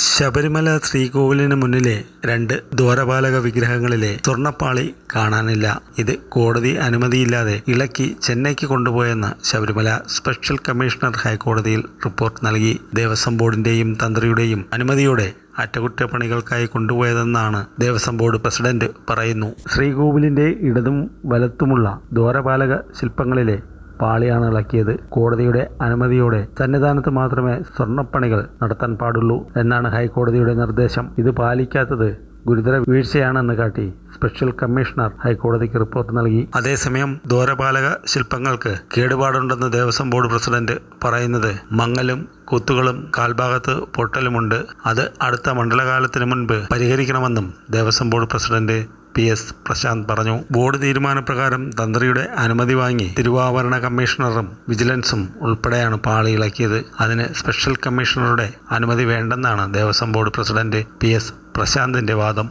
ശബരിമല ശ്രീകോവിലിന് മുന്നിലെ രണ്ട് ദ്വാരപാലക വിഗ്രഹങ്ങളിലെ സ്വർണപ്പാളി കാണാനില്ല. ഇത് കോടതി അനുമതിയില്ലാതെ ഇളക്കി ചെന്നൈക്ക് കൊണ്ടുപോയെന്ന് ശബരിമല സ്പെഷ്യൽ കമ്മീഷണർ ഹൈക്കോടതിയിൽ റിപ്പോർട്ട് നൽകി. ദേവസ്വം ബോർഡിന്റെയും തന്ത്രിയുടെയും അനുമതിയോടെ അറ്റകുറ്റപ്പണികൾക്കായി കൊണ്ടുപോയതെന്നാണ് ദേവസ്വം ബോർഡ് പ്രസിഡന്റ് പറയുന്നു. ശ്രീകോവിലിന്റെ ഇടതും വലത്തുമുള്ള ദ്വാരപാലക ശില്പങ്ങളിലെ പാളിയാണ് ഇളക്കിയത്. കോടതിയുടെ അനുമതിയോടെ സന്നിധാനത്ത് മാത്രമേ സ്വർണപ്പണികൾ നടത്താൻ പാടുള്ളൂ എന്നാണ് ഹൈക്കോടതിയുടെ നിർദ്ദേശം. ഇത് പാലിക്കാത്തത് ഗുരുതര വീഴ്ചയാണെന്ന് കാട്ടി സ്പെഷ്യൽ കമ്മീഷണർ ഹൈക്കോടതിക്ക് റിപ്പോർട്ട് നൽകി. അതേസമയം ദ്വാരപാലക ശില്പങ്ങൾക്ക് കേടുപാടുണ്ടെന്ന് ദേവസ്വം ബോർഡ് പ്രസിഡന്റ് പറയുന്നത് മങ്ങലും കുത്തുകളും കാൽഭാഗത്ത് പൊട്ടലുമുണ്ട്. അത് അടുത്ത മണ്ഡലകാലത്തിന് മുൻപ് പരിഹരിക്കണമെന്നും Devaswom board president P S Prashanth പറഞ്ഞു. ബോർഡ് തീരുമാനപ്രകാരം തന്ത്രിയുടെ അനുമതി വാങ്ങി തിരുവാഭരണ കമ്മീഷണറും വിജിലൻസും ഉൾപ്പെടെയാണ് പാളി ഇളക്കിയത്. അതിന് സ്പെഷ്യൽ കമ്മീഷണറുടെ അനുമതി വേണ്ടെന്നാണ് Devaswom board president P S പ്രശാന്തിന്റെ വാദം.